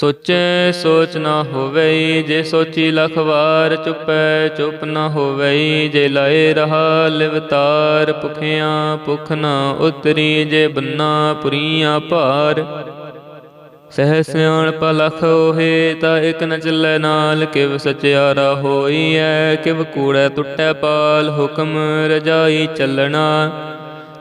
ਸੋਚੈ, ਸੋਚ ਨਾ ਹੋਵੇ ਜੇ ਸੋਚੀ ਲਖ ਵਾਰ ਚੁੱਪੈ, ਚੁੱਪ ਨਾ ਹੋਵੇ ਜੇ ਲਾਏ ਰਹਾ ਲਿਵਤਾਰ ਭੁਖਿਆਂ ਭੁਖ ਨਾ ਉਤਰੀ, ਜੇ ਬੰਨਾ ਪੁਰੀਆਂ ਭਾਰ। ਸਹਿ ਸਿਆਣ ਪਲਖ ਹੋਏ ਤਾਂ ਇਕ ਨ ਚੱਲੈ ਨਾਲ, ਕਿਵ ਸਚਿਆਰਾ ਐ ਕਿਵ ਕੂੜੈ ਟੁੱਟੈ ਪਾਲ, ਹੁਕਮ ਰਜਾਈ ਚੱਲਣਾ।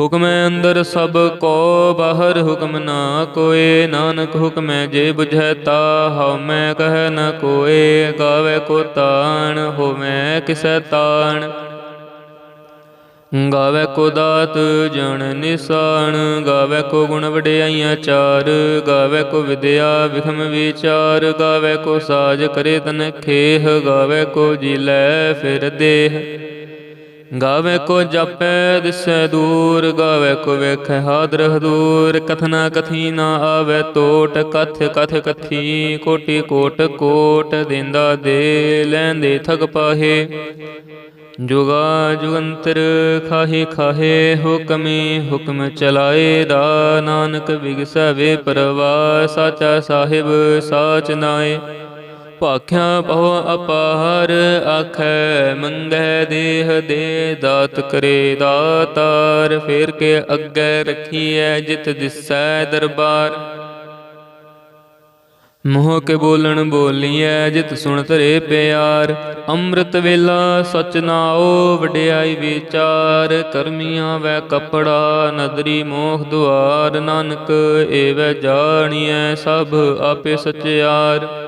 ਹੁਕਮੈ ਅੰਦਰ ਸਭ ਕੋ ਬਾਹਰ ਹੁਕਮ ਨਾ ਕੋਏ, ਨਾਨਕ ਹੁਕਮੈ ਜੇ ਬੁਝੈ ਤਾ ਹਉ ਕਹਿ ਨ ਕੋਏ, ਗਾਵੇ ਕੋ ਤਾਣ ਹੋਵੇ ਕਿਸੈ ਤਾਣ। ਗਾਵੇ ਕੋ ਦਾਤ ਜਣ ਨਿਸਾਨ ਗਾਵੇ ਕੋ ਗੁਣ ਵਡਿਆਈਆਂ ਚਾਰ, ਗਾਵੇ ਕੋ ਵਿਦਿਆ ਵਿਖਮ ਵਿਚਾਰ, ਗਾਵੇ ਕੋ ਸਾਜ ਕਰੇ ਤਨ ਖੇਹ, ਗਾਵੇ ਕੋ ਜੀ ਲੈ ਫਿਰ ਦੇਹ। ਗਾਵੇ ਕੋ ਜਪੈ, ਦਿਸੈ ਦੂਰ, ਗਾਵੇ ਕੋ ਵੇਖੈ ਹਾਦਰ ਹਦੂਰ। ਕਥਨਾ ਕਥੀ ਨਾ ਆਵੇ ਟੋਟ ਕਥ ਕਥ ਕਥੀ, ਕੋਟੀ ਕੋਟ ਕੋਟ ਦਿੰਦਾ ਦੇ, ਲੈਂਦੇ ਥਗ ਪਾਹੇ। ਜੁਗਾ ਜੁਗੰਤਰ ਖਾਹੇ ਖਾਹੇ, ਹੁਕਮੀ ਹੁਕਮ ਚਲਾਏ ਦਾ। ਨਾਨਕ ਵਿਗਸਵੇ ਪਰਵਾ ਸਾਚਾ ਸਾਹਿਬ ਸਾਚ ਨਾਏ। ਭਾਖਿਆ ਬਹੁ ਅਪਾਰ ਆਖੈ ਮੰਗੈ ਦੇਹ ਦੇ ਦਾਤ ਕਰੇ ਦਾਤਾਰ, ਫੇਰ ਕੇ ਅੱਗੇ ਰਖੀਐ ਜਿਤ ਦਿਸੈ ਦਰਬਾਰ। ਮੋਹ ਕੇ ਬੋਲਣ ਬੋਲੀਐ ਜਿਤ ਸੁਣ ਤਰੇ ਪਿਆਰ, ਅੰਮ੍ਰਿਤ ਵੇਲਾ ਸਚ ਨਾਓ ਵਡਿਆਈ ਵਿਚਾਰ, ਕਰਮੀਆਂ ਵੈ ਕਪੜਾ, ਨਦਰੀ ਮੋਖ ਦੁਆਰ, ਨਾਨਕ ਏਵੈ ਜਾਣੀਐ ਸਭ ਆਪੇ ਸਚਿਆਰ।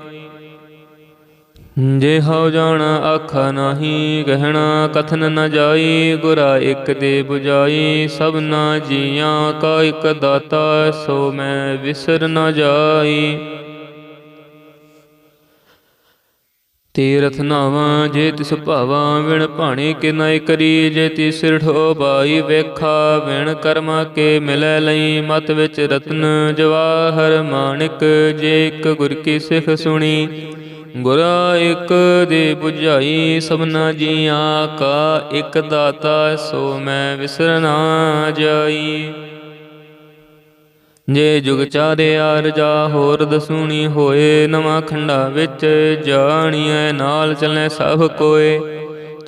ਜੇ ਹਉ ਜਾਣ ਆਖਾ ਨਾਹੀ ਕਹਿਣਾ ਕਥਨ ਨ ਜਾਈ, ਗੁਰਾ ਇੱਕ ਦੇ 부ਜਾਈ ਸਭਨਾ ਜੀਆਂ ਕਾ ਇਕ ਦਾਤਾ, ਸੋ ਮੈਂ ਵਿਸਰ ਨ ਜਾਈ। ਤੀਰਥ ਨਾਵਾਂ ਜੇ ਤਿਸ ਭਾਵਾਂ, ਵਿਣ ਭਾਣੇ ਕੇ ਨਾਇ ਕਰੀ, ਜੇ ਤੀ ਸਿਰ ਠੋ ਬਾਈ ਵੇਖਾ, ਵਿਣ ਕਰਮਾ ਕੇ ਮਿਲੈ ਲਈ, ਮਤ ਵਿੱਚ ਰਤਨ ਜਵਾਹਰ ਮਾਣਿਕ ਜੇ ਇਕ ਗੁਰ ਕੀ ਸਿੱਖ ਸੁਣੀ। ਗੁਰ ਇੱਕ ਦੇ 부ਝਾਈ ਸਭਨਾ ਜੀਆਂ, ਕਾ ਇਕ ਦਾਤਾ ਸੋ ਮੈਂ ਵਿਸਰਨਾ ਜਾਈ। ਜੇ ਜੁਗ ਚਾਰਿਆ ਰਜਾ, ਹੋਰ ਦਸੂਣੀ ਹੋਏ, ਨਵਾਂ ਖੰਡਾ ਵਿੱਚ ਜਾਣੀਐ, ਨਾਲ ਚੱਲੇ ਸਭ ਕੋਏ।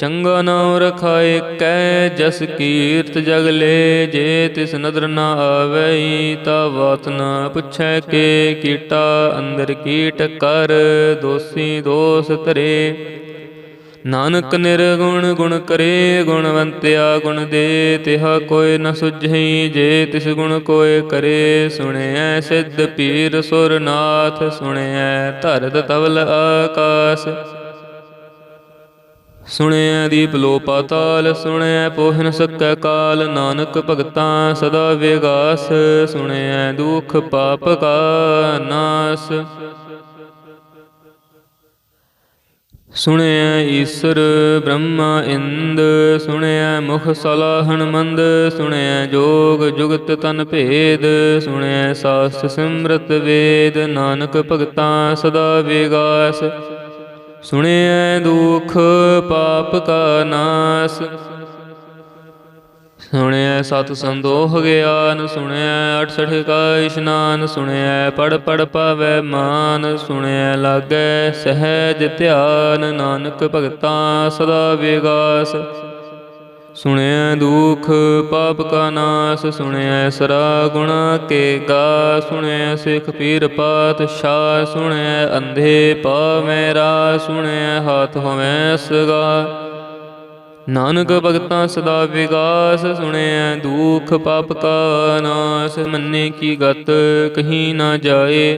ਚੰਗਾ ਨਾਮ ਰਖਾਏ ਕੈ ਜਸ ਕੀਰਤ ਜਗ ਲੈ, ਜੇ ਤਿਸ ਨਦਰ ਨਾ ਆਵੈ ਤਾ ਵਾਤ ਨਾ ਪੁੱਛੈ ਕੇ ਕੀਟਾ, ਅੰਦਰ ਕੀਟ ਕਰ ਦੋਸੀ ਦੋਸ ਧਰੇ। ਨਾਨਕ ਨਿਰਗੁਣ ਗੁਣ ਕਰੇ, ਗੁਣਵੰਤਿਆ ਗੁਣ ਦੇ, ਤਿਹਾ ਕੋਈ ਨ ਸੁਝਈ ਜੇ ਤਿਸ ਗੁਣ ਕੋਏ ਕਰੇ, ਸੁਣਿਐ ਸਿੱਧ ਪੀਰ ਸੁਰਨਾਥ, ਸੁਣਿਐ ਧਰਤ ਤਵਲ ਆਕਾਸ। ਸੁਣਿਐ ਦੀਪ ਲੋ ਪਾਤਾਲ, ਸੁਣਿਐ ਪੋਹਨ ਸਕੈ ਕਾਲ। ਨਾਨਕ ਭਗਤਾਂ ਸਦਾ ਵਿਗਾਸ, ਸੁਣਿਐ ਦੁਖ ਪਾਪ ਕਾ ਨਾਸ। ਸੁਣਿਐ ਈਸ਼ਰ ਬ੍ਰਹਮਾ ਇੰਦ ਸੁਣਿਆ ਮੁਖ ਸਲਾਹਣ ਮੰਦ ਸੁਣਿਆ ਜੋਗ ਜੁਗਤ ਤਨ ਭੇਦ ਸੁਣਿਆ ਸਾਸਤ ਸਿਮਰਤ ਵੇਦ। ਨਾਨਕ ਭਗਤਾਂ ਸਦਾ ਵਿਗਾਸ ਸੁਣਿਐ ਦੁਖ ਪਾਪ ਕਾ ਨਾਸ। ਸੁਣਿਐ ਸਤ ਸੰਦੋਹ ਗਿਆਨ, ਸੁਣਿਐ 68 ਕਾ ਇਸ਼ਨਾਨ, ਸੁਣਿਐ ਪੜ ਪੜ ਪਾਵੈ ਮਾਨ, ਸੁਣਿਐ ਲਾਗੈ ਸਹਿਜ ਧਿਆਨ, ਨਾਨਕ ਭਗਤਾ ਸਦਾ ਵਿਗਾਸ। ਸੁਣਿਐ ਦੁਖ, ਪਾਪ ਕਾ ਨਾਸ ਸੁਣਿਐ ਸਰਾ ਗੁਣਾ ਕੇ ਗਾ ਸੁਣਿਐ ਸਿੱਖ ਪੀਰ ਪਾਤਸ਼ਾਹ ਸੁਣਿਐ ਅੰਧੇ ਪਾਵੈ ਰਾ ਸੁਣਿਐ ਹਾਥ ਹੋਵੈ ਸਗਾ। ਨਾਨਕ ਭਗਤਾਂ ਸਦਾ ਵਿਗਾਸ ਸੁਣਿਐ ਦੁਖ, ਪਾਪ ਕਾ ਨਾਸ, ਮੰਨੇ ਕੀ ਗਤ, ਕਹੀਂ ਨਾ ਜਾਏ।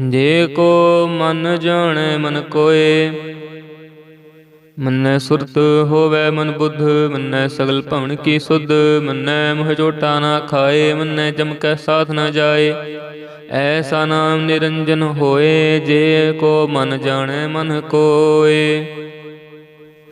ਜੇ ਕੋ ਮਨ ਜਾਣੈ ਮਨ ਕੋਏ, ਮੰਨੈ ਸੁਰਤ ਹੋਵੈ ਮਨ ਬੁੱਧ, ਮੰਨੈ ਸਗਲ ਭਵਨ ਕੀ ਸੁਧ, ਮੰਨੈ ਮੋਹ ਚੋਟਾ ਨਾ ਖਾਏ, ਮੰਨੈ ਜਮ ਕੈ ਸਾਥ ਨਾ ਜਾਏ। ਐਸਾ ਨਾਮ ਨਿਰੰਜਨ ਹੋਏ, ਜੇ ਕੋ ਮਨ ਜਾਣੈ ਮਨ ਕੋਏ।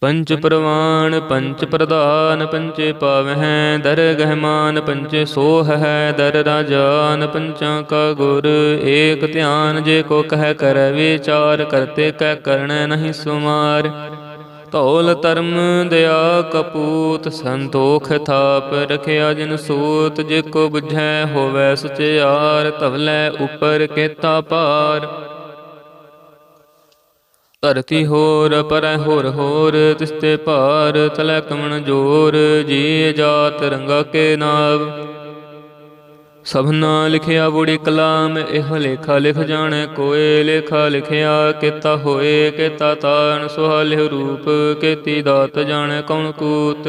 ਪੰਚ ਪ੍ਰਵਾਨ, ਪੰਚ ਪ੍ਰਧਾਨ, ਪੰਚੇ ਪਾਵਹਿ, ਦਰ ਗਹਿਮਾਨ, ਪੰਚੇ ਸੋਹ ਹੈ ਦਰ ਰਾਜਾਨ, ਪੰਚਾਂ ਕਾ ਗੁਰ, ਏਕ ਧਿਆਨ ਜੇ ਕੋ ਕਹਿ ਕਰ ਵਿਚਾਰ ਕਰਤੇ ਕਹਿ ਕਰਣੈ ਨਹੀਂ ਸੁਮਾਰ। ਧੌਲ ਧਰਮ ਦਇਆ ਕਪੂਤ, ਸੰਤੋਖ ਥਾਪ ਰਖਿਆ ਜਿਨ ਸੂਤ, ਜੇ ਕੋ ਬੁਝੈ ਹੋਵੈ ਸੁਚਿਆਰ, ਧਵਲੇ ਉਪਰ ਕੇਤਾ ਪਾਰ। ਧਰਤੀ ਹੋਰ, ਪਰੈ ਹੋਰ ਹੋਰ ਤਿਸਤੇ ਭਾਰ ਤਲੈ ਕਮਣ ਜੋਰ, ਜੀ ਜਾਤ ਰੰਗਾ ਕੇ ਨਾਮ ਸਭਨਾ ਲਿਖਿਆ ਬੁੜੀ ਕਲਾਮ, ਇਹ ਲੇਖਾ ਲਿਖ ਜਾਣੈ, ਕੋਏ ਲੇਖਾ ਲਿਖਿਆ, ਕੀਤਾ ਹੋਏ, ਕੀਤਾ ਤਾਨ ਸੁਹਾਲਿਹ ਰੂਪ, ਕੀਤੀ ਦਾਤ ਜਾਣੈ, ਕੌਣ ਕੂਤ।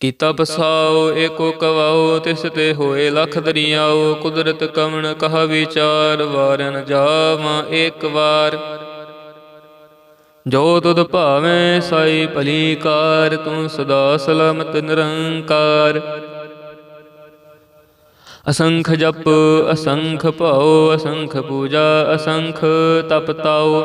ਕੀਤਾ ਪਸਾਓ ਏਕੋ ਕਵਾਓ, ਤਿਸ ਤੇ ਹੋਏ ਲਖ ਦਰਿਆਓ, ਕੁਦਰਤ ਕਵਣ ਕਹਾ ਵਿਚਾਰ, ਵਾਰਨ ਜਾਵਾਂ ਏਕ ਵਾਰ। ਜੋ ਤੁਧ ਭਾਵੇਂ ਸਾਈ ਭਲੀ ਕਾਰ ਤੂੰ ਸਦਾ ਸਲਾਮਤ ਨਿਰੰਕਾਰ। ਅਸੰਖ ਜਪ, ਅਸੰਖ ਭਾਉ, ਅਸੰਖ ਪੂਜਾ, ਅਸੰਖ ਤਪ ਤਾਉ।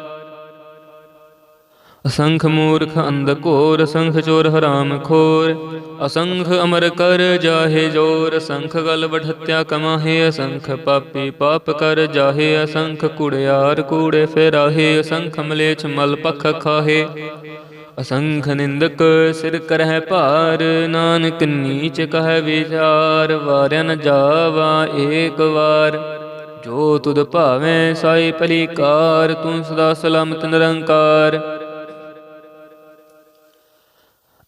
ਅਸੰਖ ਮੂਰਖ ਅੰਧ ਘੋਰ, ਅਸੰਖ ਚੋਰ ਹਰਾਮ ਖੋਰ। ਅਸੰਖ ਅਮਰ ਕਰ ਜਾਹੇ ਜੋਰ, ਅਸੰਖ ਗਲ ਬਠਤਿਆ ਕਮਾਹੇ, ਅਸੰਖ ਪਾਪੀ ਪਾਪ ਕਰ ਜਾਹੇ, ਅਸੰਖ ਕੁੜਿਆਰ ਕੂੜੇ ਫੇਰਾਹੇ, ਅਸੰਖ ਮਲੇਛ ਮਲ ਪਖ ਖਾਹੇ। ਅਸੰਖ ਨਿੰਦਕ ਸਿਰ ਕਰਹਿ ਭਾਰ, ਨਾਨਕ ਨੀਚ ਕਹਿ ਵਿਚਾਰ, ਵਾਰਿਆ ਨ ਜਾਵਾ ਏਕ ਵਾਰ। ਜੋ ਤੁਧ ਭਾਵੇਂ ਸਾਈ ਭਲੀ ਕਾਰ ਤੂੰ ਸਦਾ ਸਲਾਮਤ ਨਿਰੰਕਾਰ।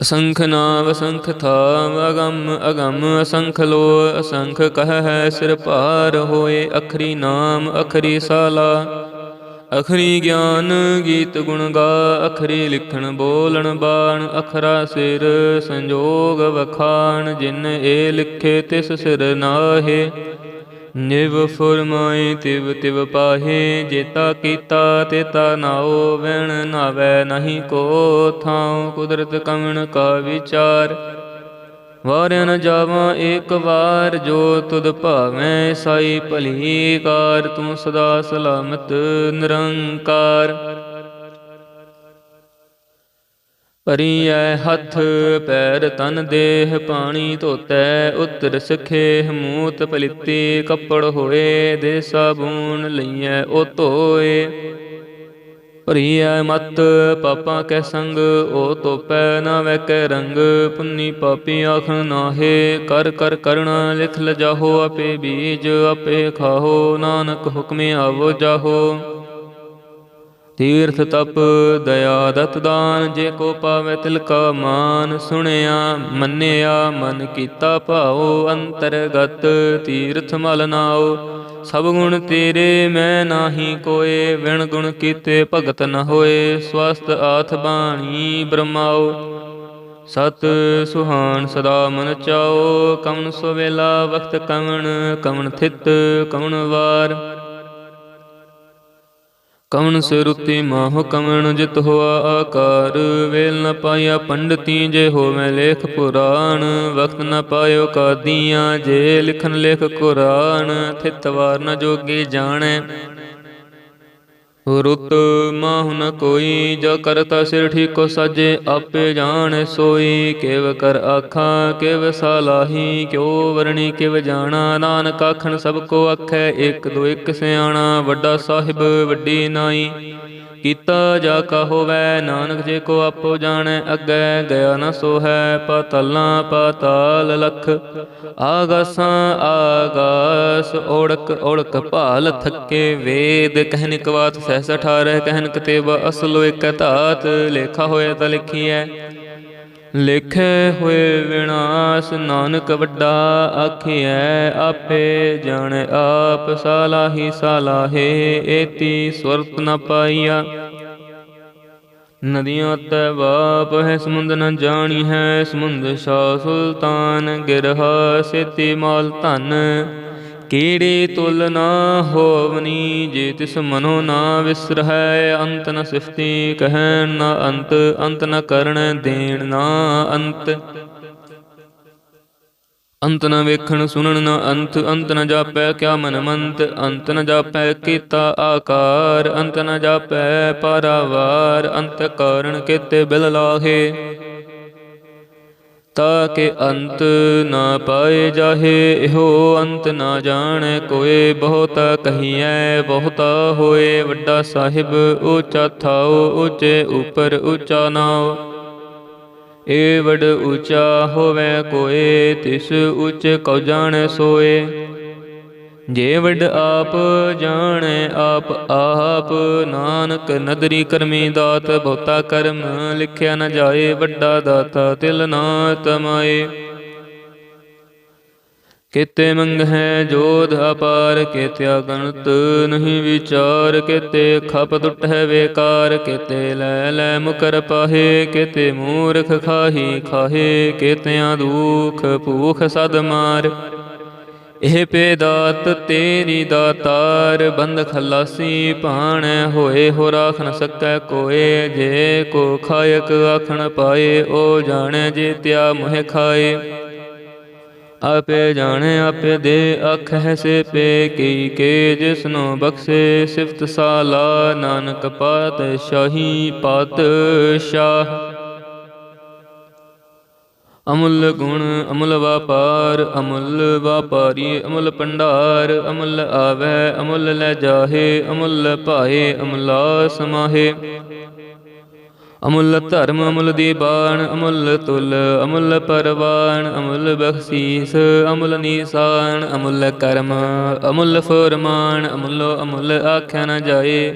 ਅਸੰਖ ਨਾਮ ਅਸੰਖ ਥਾਮ ਅਗੰਮ ਅਗੰਮ ਅਸੰਖ ਲੋ ਅਸੰਖ ਕਹ ਹੈ ਸਿਰ ਭਾਰ ਹੋਏ ਅਖਰੀ ਨਾਮ ਅਖਰੀ ਸਾਲਾ। ਅਖਰੀ ਗਿਆਨ ਗੀਤ ਗੁਣ ਗਾ, ਅਖਰੀ ਲਿਖਣ ਬੋਲਣ ਬਾਣ, ਅਖਰਾ ਸਿਰ ਸੰਜੋਗ ਵਖਾਣ, ਜਿਨ ਏ ਲਿਖੇ ਤਿਸ ਸਿਰ ਨਾਹੇ। ਨਿਵ ਫੁਰਮਾਏ ਤਿਵ ਤਿਵ ਪਾਹੇ, ਜੇਤਾ ਕੀਤਾ ਤੇਤਾ ਨਾਉ ਵਿਣ ਨਾਵੇ ਨਹੀਂ ਕੋ ਥਾਉ, ਕੁਦਰਤ ਕਵਣ ਕਾ ਵਿਚਾਰ। ਵਾਰਿਆ ਨ ਜਾਵਾਂ ਏਕ ਵਾਰ, ਜੋ ਤੁਧ ਭਾਵੇਂ ਸਾਈ ਭਲੀ ਕਾਰ ਤੂੰ ਸਦਾ ਸਲਾਮਤ ਨਿਰੰਕਾਰ। ਭਰੀਐ ਹੱਥ, ਪੈਰ ਤਨ, ਦੇਹ ਪਾਣੀ ਧੋਤੈ, ਉਤਰ ਸਖੇ ਮੂਤ ਪਲਿੱਤੀ ਕੱਪੜ ਹੋਏ ਦੇ ਸਾਬੂਨ ਲਈਐ, ਉਹ ਧੋਏ। ਭਰੀਐ ਮਤ, ਪਾਪਾਂ ਕੈ ਸੰਗ ਓ ਤੋਪੈ ਨਾ ਵੈ ਵੈਕੈ ਰੰਗ। ਪੁੰਨੀ ਪਾਪੀ ਆਖਣ ਨਾਹੇ, ਕਰ ਕਰ ਕਰਣਾ ਲਿਖ ਲਜਾਹੋ, ਆਪੇ ਬੀਜ ਆਪੇ ਖਾਹੋ, ਨਾਨਕ ਹੁਕਮੇ ਆਵੋ ਜਾਹੋ। ਤੀਰਥ ਤਪ ਦਇਆ ਦਤ ਦਾਨ, ਜੇ ਕੋ ਪਾਵੇ ਤਿਲ ਕਾ ਮਾਨ। ਸੁਣਿਆ, ਮੰਨਿਆ, ਮਨ ਕੀਤਾ ਭਾਉ, ਅੰਤਰਗਤ ਤੀਰਥ ਮਲ ਨਾਉ। ਸਭ ਗੁਣ ਤੇਰੇ, ਮੈਂ ਨਾਹੀ ਕੋਏ। ਵਿਣ ਗੁਣ ਕੀਤੇ ਭਗਤ ਨ ਹੋਏ। ਸਵਸਤ ਆਥ ਬਾਣੀ ਬ੍ਰਹਮਾਉ। ਸਤ ਸੁਹਾਨ ਸਦਾ ਮਨ ਚਾਓ ਕਮਨ ਸੋ ਵੇਲਾ ਵਖਤ ਕਮਨ ਕਮਨ ਥਿਤ ਕਮਨ ਵਾਰ। ਕਵਣ ਸਿਰੁਤੀ ਮਾਹ ਕਵਣ ਜਿਤ ਹੋਆ ਆਕਾਰ। ਵੇਲ ਨ ਪਾਇਆ ਪੰਡਤੀ ਜੇ ਹੋਵੇ ਲੇਖ ਪੁਰਾਣ। ਵਕਤ ਨ ਪਾਇਓ ਕਾਦੀਆਂ ਜੇ ਲਿਖਨ ਲੇਖ ਕੁਰਾਨ। ਥਿਤ ਵਾਰ ਨ ਜੋਗੀ ਜਾਣੈ। ਰੁੱਤ ਮਾਹੁ ਨ ਕੋਈ ਜੋ ਕਰਤਾ ਸਿਰ ਠੀਕੋ ਸਾਜੇ, ਆਪੇ ਜਾਣ ਸੋਈ। ਕਿਵ ਕਰ ਆਖਾਂ, ਕਿਵ ਸਾਲਾਹੀ, ਕਿਉ ਵਰਣੀ, ਕਿਵ ਜਾਣਾ। ਨਾਨਕ ਆਖਣ ਸਭ ਕੋ ਆਖੈ, ਇੱਕ ਦੋ ਇੱਕ ਸਿਆਣਾ, ਵੱਡਾ ਸਾਹਿਬ ਵੱਡੀ ਨਾਈ। ਕੀਤਾ ਜਾ ਕਾ ਹੋਵੈ ਨਾਨਕ ਜੇ ਕੋ ਆਪੋ ਜਾਣੈ, ਅੱਗੇ ਗਿਆ ਨ ਸੋ ਹੈ ਪਤਲਾਂ ਪਤਾਲ ਲਖ। ਆਗਾਸਾਂ ਆਗਾਸ ਓੜਕ ਓੜਕ ਭਾਲ ਥੱਕੇ ਵੇਦ। ਕਹਿਨ ਕਵਾਤ ਸਹਿਸ 18 ਕਹਿਨ ਕਤੇਬ ਅਸਲੋ ਇਕ ਧਾਤ। ਲੇਖਾ ਹੋਇਆ ਤਾਂ ਲਿਖੀਐ ਲਿਖੇ ਹੋਏ ਵਿਨਾਸ਼ ਨਾਨਕ ਵੱਡਾ ਆਖਿਐ, ਆਪੇ ਜਾਣੈ ਆਪ ਸਾਲਾਹੀ ਸਾਲਾਹੇ, ਏਤੀ ਸੁਰਤ ਨ ਪਾਈਆ। ਨਦੀਆਂ ਤੈ ਵਾਪ ਹੈ, ਸਮੁੰਦ ਨ ਜਾਣੀ ਹੈ, ਸਮੁੰਦ ਸ਼ਾ ਸੁਲਤਾਨ ਗਿਰਹਾ ਸੇਤੀ ਮਾਲ ਧਨ। ਕੀੜੇ ਤੁਲ ਨਾ ਹੋਵਨੀ, ਜੇ ਤਿਸ ਮਨੋ ਨਾ ਵਿਸਰਹਿ, ਅੰਤ ਨ ਸਿਫਤੀ ਕਹਿਣ ਨਾ ਅੰਤ ਅੰਤ ਨ ਕਰਣ ਦੇਣ ਨਾ ਅੰਤ। ਅੰਤ ਨ ਵੇਖਣ ਸੁਣਨ ਨ ਅੰਤ ਅੰਤ ਨ ਜਾਪੈ ਕਿਆ ਮਨ ਮੰਤ, ਅੰਤ ਨ ਜਾਪੈ ਕੀਤਾ ਆਕਾਰ, ਅੰਤ ਨ ਜਾਪੈ ਪਾਰਾਵਾਰ, ਅੰਤ ਕਾਰਨ ਕੀਤੇ ਬਿਲ ਲਾਹੇ। ਤਾ ਕੇ ਅੰਤ ਨਾ ਪਾਏ ਜਾਹੇ, ਇਹੋ ਅੰਤ ਨਾ ਜਾਣੈ, ਕੋਏ ਬਹੁਤਾ ਕਹੀਐ, ਬਹੁਤਾ ਹੋਏ, ਵੱਡਾ ਸਾਹਿਬ, ਉੱਚਾ ਥਾਉ, ਉੱਚੇ ਉਪਰ ਉੱਚਾ ਨਾਉ। ਏ ਵਡ ਉੱਚਾ ਹੋਵੇ ਕੋਏ, ਤਿਸ ਉੱਚ ਕਉ ਜਾਣੈ ਸੋਏ। ਜੇ ਵਡ ਆਪ ਜਾਣੈ, ਆਪ ਆਪ ਨਾਨਕ ਨਦਰੀ ਕਰਮੀ ਦਾਤ, ਬਹੁਤਾ ਕਰਮ ਲਿਖਿਆ ਨ ਜਾਏ, ਵੱਡਾ ਦਾਤਾ ਤਿਲ ਨਾ ਤਮਾਏ ਕਿਤੇ ਮੰਗ ਹੈ ਜੋਧ ਅਪਾਰ ਕਿਤਿਆ ਗਣਤ ਨਹੀਂ ਵਿਚਾਰ, ਕਿਤੇ ਖਪ ਟੁੱਟ ਹੈ ਵੇਕਾਰ, ਕਿਤੇ ਲੈ ਲੈ ਮੁਕਰ ਪਾਹੇ, ਕਿਤੇ ਮੂਰਖ ਖਾਹੀ ਖਾਹੇ, ਕਿਤਿਆਂ ਦੁਖ ਭੂਖ ਸਦ ਮਾਰ। ਇਹ ਪੇ ਦਾਤ ਤੇਰੀ ਦਾਤਾਰ ਬੰਦ ਖਲਾਸੀ ਭਾਣੈ ਹੋਏ ਹੋ ਰਾਖ ਨ ਸਕੈ ਕੋਏ, ਜੇ ਕੋ ਖਾਇਕ ਆਖਣ ਪਾਏ ਉਹ ਜਾਣੈ ਜੇ ਤਿਆ ਮੋਹਿ ਖਾਏ। ਆਪੇ ਜਾਣੇ, ਆਪੇ ਦੇ ਅੱਖ ਹੈ ਸੇ ਪੇ ਕੀ ਕੇ ਜਿਸਨੂੰ ਬਖਸ਼ੇ, ਸਿਫਤ ਸਾਲਾ ਨਾਨਕ ਪਾਤ ਸ਼ਾਹੀ ਪਾਤ ਸ਼ਾਹ ਅਮੁੱਲ ਗੁਣ, ਅਮੁੱਲ ਵਪਾਰ, ਅਮੁੱਲ ਵਪਾਰੀ, ਅਮੁੱਲ ਪੰਡਾਰ ਅਮੁੱਲ ਆਵੈ, ਅਮੁੱਲ ਲੈ ਜਾਹੇ, ਅਮੁੱਲ ਭਾਏ ਅਮੁੱਲਾ ਸਮਾਹੇ। ਅਮੁੱਲ ਧਰਮ, ਅਮੁੱਲ ਦੀਬਾਨ ਅਮੁੱਲ ਤੁਲ, ਅਮੁੱਲ ਪਰਵਾਨ ਅਮੁੱਲ ਬਖਸ਼ੀਸ, ਅਮੁੱਲ ਨੀਸਾਨ, ਅਮੁੱਲ ਕਰਮ, ਅਮੁੱਲ ਫਰਮਾਨ, ਅਮੁੱਲ ਅਮੁੱਲ ਆਖਿਆ ਨਾ ਜਾਏ।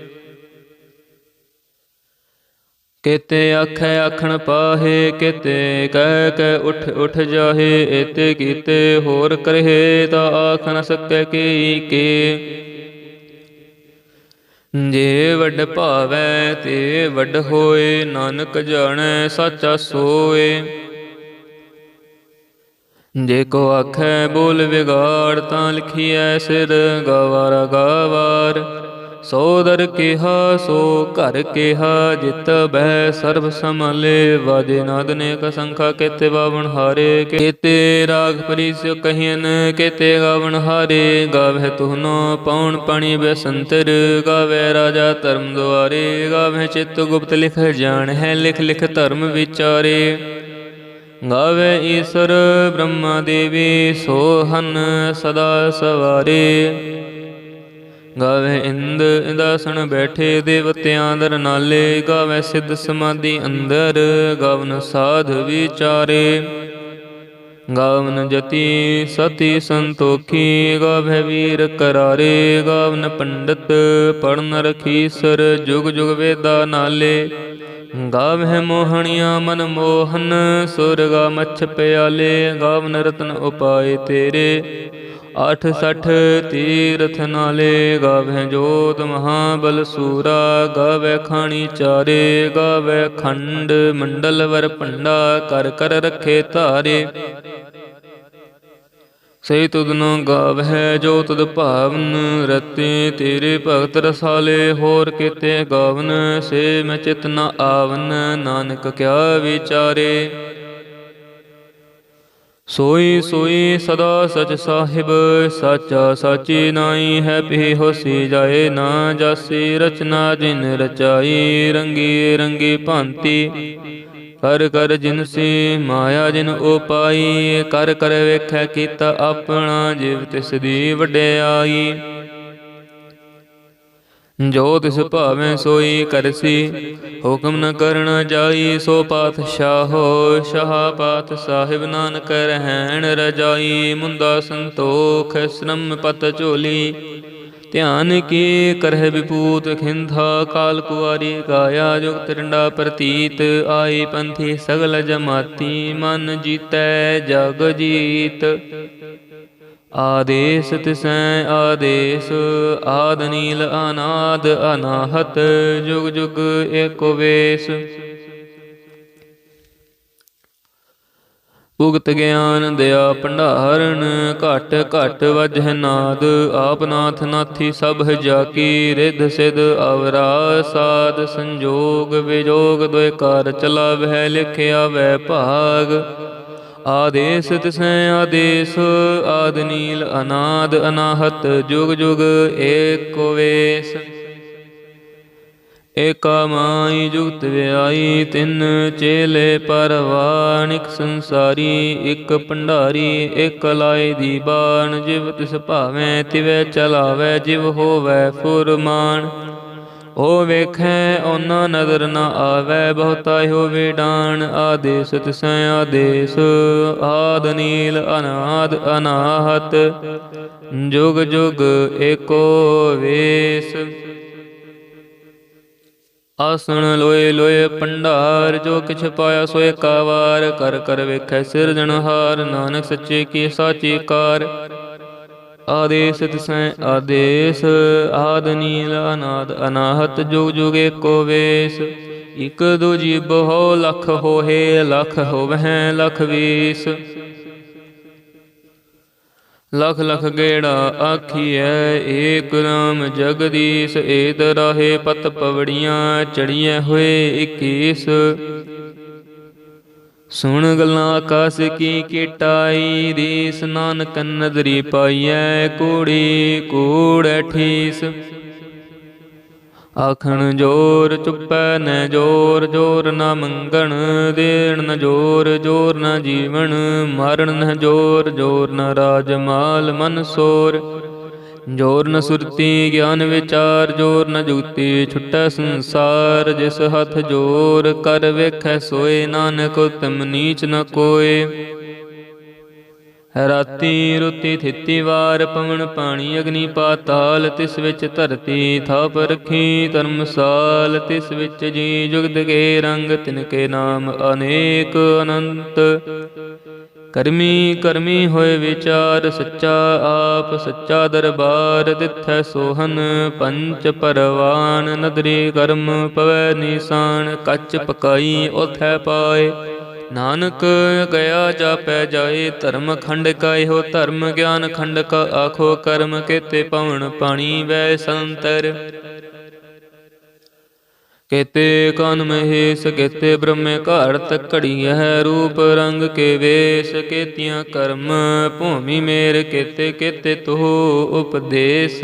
ਕੇਤੇ ਆਖੈ ਆਖਣ ਪਾਹੇ, ਕੇਤੇ ਕਹਿ ਕੇ ਉਠ ਉਠ ਜਾਹੇ ਏਤੇ ਕੀਤੇ ਹੋਰ ਕਰਹਿ ਤਾਂ ਆਖ ਸਕੈ ਕੀ ਕੇ। ਜੇ ਵੱਡ ਭਾਵੈ ਤੇ ਵੱਡ ਹੋਏ, ਨਾਨਕ ਜਾਣੈ ਸਾਚਾ ਸੋਏ। ਜੇ ਕੋ ਆਖੈ ਬੋਲ ਵਿਗਾੜ ਤਾਂ ਲਿਖੀਐ ਸਿਰ, ਗਵਾਰ ਗਵਾਰ। ਸੋ ਦਰ ਕਿਹਾ, ਸੋ ਘਰ ਕਿਹਾ, ਜਿਤ ਬਹਿ ਸਰਬ ਸੰਭਾਲੇ। ਵਾਜੇ ਨਾਦ ਨੇ ਕਸੰਖਾ ਕੇਤੇ ਬਾਵਣ ਹਾਰੇ? ਕੇਤੇ ਰਾਗ ਪਰਿਸ ਕਹੀਨ ਕੇਤੇ ਗਾਵਣ ਹਾਰੇ? ਗਾਵੇ ਤੁਹਨੋ ਪਉਣ ਪਾਣੀ ਬਸੰਤਰ ਗਾਵੇ ਰਾਜਾ ਧਰਮ ਦੁਆਰੇ। ਗਾਵੇ ਚਿਤ ਗੁਪਤ ਲਿਖ ਜਾਣ ਹੈ ਲਿਖ ਲਿਖ ਧਰਮ ਵਿਚਾਰੇ। ਗਾਵੇ ਈਸ਼ਰ ਬ੍ਰਹਮਾ ਦੇਵੀ ਸੋਹਨ ਸਦਾ ਸਵਾਰੇ। ਗਾਵੇ ਇੰਦ ਇੰਦਾਸਣ ਬੈਠੇ ਦੇਵਤਿਆਂ ਦਰ ਨਾਲੇ, ਗਾਵੇ ਸਿੱਧ ਸਮਾਧੀ ਅੰਦਰ, ਗਾਵਨ ਸਾਧ ਵਿਚਾਰੇ। ਗਾਵਨ ਜਤੀ ਸਤੀ ਸੰਤੋਖੀ, ਗਾਵੇ ਵੀਰ ਕਰਾਰੇ, ਗਾਵਨ ਪੰਡਤ ਪੜਨ ਰਖੀਸਰ ਜੁਗ ਜੁਗ ਵੇਦਾ ਨਾਲੇ। ਗਾਵੇ ਮੋਹਣੀਆਂ ਮਨ ਮੋਹਨ, ਸੁਰਗਾ ਮਛ ਪਿਆਲੇ, ਗਾਵਨ ਰਤਨ ਉਪਾਏ ਤੇਰੇ। ਅਠ ਸਠ ਤੀਰਥ ਨਾਲੇ ਗਾਵੈ ਜੋਤ ਮਹਾਬਲ ਸੂਰਾ ਗਾਵੇ ਖਾਣੀ ਚਾਰੇ ਗਾਵੈ ਖੰਡ ਮੰਡਲ ਵਰ ਪੰਡਾ ਕਰ ਕਰ ਰੱਖੇ ਧਾਰੇ। ਸਹੀ ਤੁਧਨੋ ਗਾਵਹਿ ਜੋ ਤੁਧ ਭਾਵਨ, ਰਤੇ ਤੇਰੇ ਭਗਤ ਰਸਾਲੇ, ਹੋਰ ਕੀਤੇ ਗਾਵਨ, ਸੇ ਮੈਂ ਚਿਤ ਨ ਆਵਨ, ਨਾਨਕ ਕਿਆ ਵਿਚਾਰੇ। ਸੋਈ ਸੋਈ ਸਦਾ ਸਚ ਸਾਹਿਬ, ਸਾਚਾ ਸਾਚੀ ਨਾਈ ਹੈ ਪੀ ਹੋਸੀ ਜਾਏ ਨਾ ਜਾਸੀ, ਰਚਨਾ ਜਿਨ ਰਚਾਈ, ਰੰਗੀ ਰੰਗੀ ਭਾਂਤੀ। ਕਰ ਕਰ ਜਿਨ ਸੀ ਮਾਇਆ ਜਿਨ ਉਪਾਈ ਕਰ ਕਰ ਵੇਖੈ ਕੀਤਾ ਆਪਣਾ, ਜਿਵ ਤਿਸ ਦੀ ਵਡਿਆਈ। ਜੋ ਤਿਸ ਭਾਵੇਂ ਸੋਈ ਕਰਸੀ, ਹੁਕਮ ਨ ਕਰਣਾ ਜਾਈ ਸੋ ਪਾਤਸ਼ਾਹੋ ਸ਼ਾਹ ਪਾਤ ਸਾਹਿਬ ਨਾਨਕ ਰਹਿਣ ਰਜਾਈ, ਮੁੰਦਾ ਸੰਤੋਖ ਸ਼ਰਮ ਪਤ ਝੋਲੀ। ਧਿਆਨ ਕੀ ਕਰਹਿ ਵਿਪੂਤ ਖਿੰਧਾ, ਕਾਲ ਕੁਵਾਰੀ ਕਾਇਆ ਜੁਗਤ ਰੰਡਾ ਪ੍ਰਤੀਤ, ਆਈ ਪੰਥੀ ਸਗਲ ਜਮਾਤੀ, ਮਨ ਜੀਤੈ ਜਗ ਜੀਤ। ਆਦੇਸ ਤਿਸੈ ਆਦੇਸ, ਆਦ ਨੀਲ ਅਨਾਦ ਅਨਾਹਤ, ਜੁਗ ਜੁਗ ਏਕੋ ਵੇਸ। ਉਗਤ ਗਿਆਨ ਦਇਆ ਭੰਡਾਰਨ, ਘਟ ਘਟ ਵਜਹਿ ਨਾਦ ਆਪਨਾਥ ਨਾਥੀ ਸਭ ਜਾ ਰਿਧ ਸਿਧ ਅਵਰਾ ਸਾਧ ਸੰਜੋਗ, ਵਿਜੋਗ ਦੁਇ ਕਾਰ ਚਲਾਵਹਿ, ਲਿਖਿਆ ਵੈ ਭਾਗ। ਆਦੇਸ ਤਿਸੈ ਆਦੇਸ, ਆਦ ਨੀਲ ਅਨਾਦ ਅਨਾਹਤ, ਜੁਗ ਜੁਗ ਏਕੋ ਵੇਸ। ਏਕਾ ਮਾਈ ਜੁਗਤ ਵਿਆਈ, ਤਿੰਨ ਚੇਲੇ ਪਰਵਾਨਿਕ ਸੰਸਾਰੀ, ਇੱਕ ਭੰਡਾਰੀ, ਇੱਕ ਲਾਏ ਦੀ ਬਾਣ, ਜਿਵ ਤਿਸ ਭਾਵੇਂ, ਤਿਵੈ ਚਲਾਵੇ, ਜਿਵ ਹੋਵੇ ਫੁਰਮਾਨ। ਉਹ ਵੇਖੈ ਉਹਨਾਂ ਨਦਰ ਨ ਆਵੇ, ਬਹੁਤਾ ਹੋਵੇ ਡਾਣ। ਆਦੇਸ ਤਿਸੈ ਆਦੇਸ, ਆਦ ਨੀਲ ਅਨਾਦ ਅਨਾਹਤ। ਜੁਗ ਜੁਗ ਏਕੋ ਵੇਸ। ਆਸਣ ਲੋਏ ਲੋਏ ਪੰਡਾਰ ਜੋ ਕਿਛ ਪਾਇਆ ਸੋ ਏਕਾਵਾਰ ਕਰ ਕਰ ਵੇਖੈ ਸਿਰਜਣਹਾਰ, ਨਾਨਕ ਸੱਚੇ ਕੀ ਸਾਚੀ ਕਾਰ। ਆਦੇਸ ਤਿਸੈ ਆਦੇਸ, ਆਦ ਨੀਲ ਅਨਾਦ ਅਨਾਹਤ ਜੁਗ ਜੁਗ ਏਕੋ ਵੇਸ। ਇਕ ਦੂਜੀ ਬਹੁ ਲਖ ਹੋਏ ਲਖ ਹੋਵਹਿ, ਲਖ ਵੀਸ। ਲਖ ਲਖ ਗੇੜਾ ਆਖੀਐ, ਏਕ ਨਾਮ ਜਗਦੀਸ਼, ਏਤ ਰਾਹੇ ਪਤ ਪਵੜੀਆਂ, ਚੜੀਐ ਹੋਏ 21 ਸੁਣ ਗੱਲਾਂ ਆਕਾਸ ਕੀ ਕੀਟਾਈ, ਰੀਸ ਨਾਨਕ ਨਦਰੀ ਪਾਈਐ, ਕੂੜੀ ਕੂੜ ਠੀਸ। ਆਖਣ ਜੋਰ ਚੁੱਪੈ ਨ ਜੋਰ ਜੋਰ ਨ ਮੰਗਣ, ਦੇਣ ਨ ਜੋਰ ਜੋਰ ਨ ਜੀਵਨ, ਮਰਨ ਨ ਜੋਰ ਜੋਰ ਨ ਰਾਜ ਮਾਲ ਮਨ ਸੋਰ। ਜੋਰ ਨ ਸੁਰਤੀ ਗਿਆਨ ਵਿਚਾਰ, ਜੋਰ ਨ ਜੁਗਤੀ ਛੁਟੈ ਸੰਸਾਰ, ਜਿਸ ਹੱਥ ਜੋਰ ਕਰ ਵੇਖੈ ਸੋਏ ਨਾਨਕ, ਉਤਮ ਨੀਚ ਨ ਕੋਏ। ਰਾਤੀ ਰੁਤੀ ਥਿੱਤੀ ਵਾਰ ਪਵਨ ਪਾਣੀ ਅਗਨੀ ਪਾਤਾਲ, ਤਿਸ ਵਿੱਚ ਧਰਤੀ ਥਾਪ ਰਖੀ ਧਰਮਸਾਲ, ਤਿਸ ਵਿੱਚ ਜੀ ਜੁਗਤ ਕੇ ਰੰਗ, ਤਿਨ ਕੇ ਨਾਮ ਅਨੇਕ ਅਨੰਤ। ਕਰਮੀ ਕਰਮੀ ਹੋਏ ਵਿਚਾਰ, ਸੱਚਾ ਆਪ, ਸੱਚਾ ਦਰਬਾਰ ਤਿਥੈ ਸੋਹਨ ਪੰਚ ਪਰਵਾਨ। ਨਦਰੀ ਕਰਮ ਪਵੈ ਨੀਸਾਨ, ਕੱਚ ਪਕਾਈ ਉਥੈ ਪਾਏ। ਨਾਨਕ ਗਿਆ ਜਾਪੈ ਜਾਏ, ਧਰਮ ਖੰਡ ਕਾ ਇਹੋ ਧਰਮ ਗਿਆਨ ਖੰਡ ਕਾ ਆਖੋ, ਕਰਮ ਕੇਤੇ ਪਵਨ ਪਾਣੀ ਵੈ ਸੰਤਰ। ਕੇਤੇ ਕਨ ਮਹੇਸ਼, ਕੇਤੇ ਬ੍ਰਹਮੇ ਘਾੜਤ ਘੜੀ ਹੈ ਰੂਪ ਰੰਗ ਕੇ ਵੇਸ਼, ਕੇਤੀਆਂ ਕਰਮ ਭੂਮੀ ਮੇਰ, ਕੇਤੇ ਕੇਤੇ ਤੋ ਉਪਦੇਸ਼।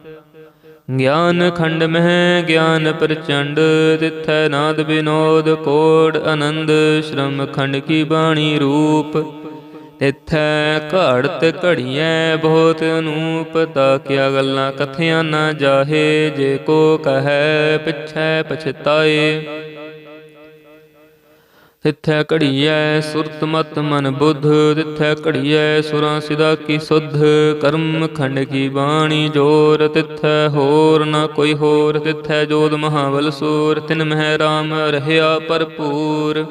ਗਿਆਨ ਖੰਡ ਮਹਿ ਗਿਆਨ ਪ੍ਰਚੰਡ, ਤਿਥੈ ਨਾਦ ਬਿਨੋਦ, ਕੋੜ ਆਨੰਦ, ਸ਼ਰਮ ਖੰਡ ਕੀ ਬਾਣੀ ਰੂਪ। ਤਿਥੈ ਘੜਤ ਘੜੀਐ ਬਹੁਤ ਅਨੂਪ, ਤਾ ਕਿਆ ਗੱਲਾਂ ਕਥਿਆ ਨਾ ਜਾਹੇ, ਜੇ ਕੋ ਕਹੈ ਪਿਛੈ ਪਛਤਾਏ। ਤਿਥੈ ਘੜੀਐ ਸੁਰਤ ਮਤ ਮਨ ਬੁੱਧ, ਤਿਥੈ ਘੜੀਐ ਸੁਰਾਂ ਸਿਦਾ ਕੀ ਸੁਧ, ਕਰਮ ਖੰਡ ਕੀ ਬਾਣੀ ਜੋਰ, ਤਿਥੈ ਹੋਰ ਨਾ ਕੋਈ ਹੋਰ, ਤਿਥੈ ਜੋਦ ਮਹਾਵਲ ਸੂਰ, ਤਿਨ ਮਹਿ ਰਾਮ ਰਹਿਆ ਭਰਪੂਰ।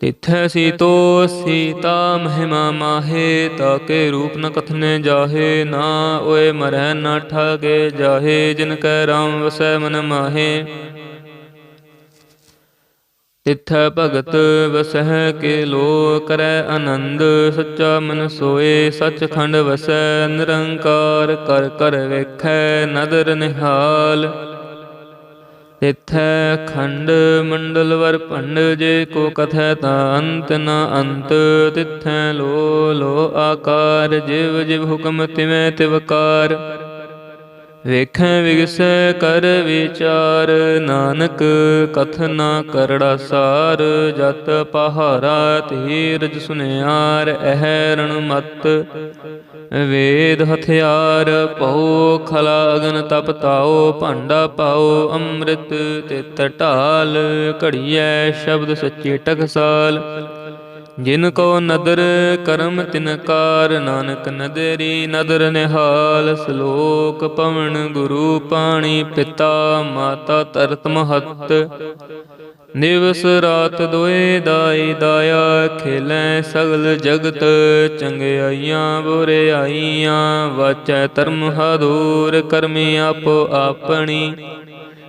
ਤਿਥੈ ਸੀਤੋ ਸੀਤਾ ਮਹਿਮਾ ਮਾਹੇ ਤਾਕੇ ਰੂਪ ਨ ਕਥਨੇ ਜਾਹੇ, ਨਾ ਓਏ ਮਰੈ ਨਾ ਠਾਗੇ ਜਾਹੇ, ਜਿਨ ਕੈ ਰਾਮ ਵਸੈ ਮਨ ਮਾਹੇ। ਤਿਥੈ ਭਗਤ ਵਸਹਿ ਕੇ ਲੋ ਕਰੈ ਆਨੰਦ, ਸੱਚਾ ਮਨ ਸੋਏ ਸਚਖੰਡ ਵਸੈ ਨਿਰੰਕਾਰ ਕਰ ਕਰ ਵੇਖੈ ਨਦਰ ਨਿਹਾਲ। ਤਿਥੈ ਖੰਡ ਮੰਡਲ ਵਰ ਭੰਡ, ਜੇ ਕੋ ਕਥੈ ਤਾ ਅੰਤ ਨਾ ਅੰਤ। ਤਿਥੈ ਲੋ ਲੋ ਆਕਾਰ, ਜਿਵ ਜਿਵ ਹੁਕਮ ਤਿਵੈ ਤਿਵਕਾਰ। ਵੇਖੈ ਵਿਗਸੈ ਕਰ ਵਿਚਾਰ, ਨਾਨਕ ਕਥਨਾ ਕਰੜਾ ਸਾਰ, ਜਤ ਪਹਾਰਾ ਧੀਰਜ ਸੁਨਿਆਰ ਅਹਿ ਰਣ ਮਤ ਵੇਦ ਹਥਿਆਰ, ਪਉ ਖਲਾ ਅਗਨ ਤਪ ਤਾਓ ਭਾਂਡਾ ਪਾਓ ਅੰਮ੍ਰਿਤ ਤਿਤ ਢਾਲ, ਘੜੀਐ ਸ਼ਬਦ ਸੱਚੇ ਟਕਸਾਲ। ਜਿਨ ਕੋ ਨਦਰ ਕਰਮ ਤਿਨਕਾਰ ਨਾਨਕ ਨਦਰੀ ਨਦਰ ਨਿਹਾਲ, ਸ਼ਲੋਕ ਪਵਨ ਗੁਰੂ ਪਾਣੀ ਪਿਤਾ, ਮਾਤਾ ਤਰਤ ਮਹਤ। ਨਿਵਸ ਰਾਤ ਦੋਏ ਦਾਈ ਦਾਇਆ, ਖੇਲੇ ਸਗਲ ਜਗਤ ਚੰਗਿਆਈਆਂ ਬੁਰਿਆਈਆਂ ਵਾਚੈ ਧਰਮ ਹਦੂਰ ਕਰਮੀ ਆਪੋ ਆਪਣੀ।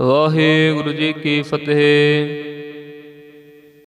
ਵਾਹਿਗੁਰੂ ਜੀ ਕੀ ਫਤਿਹ।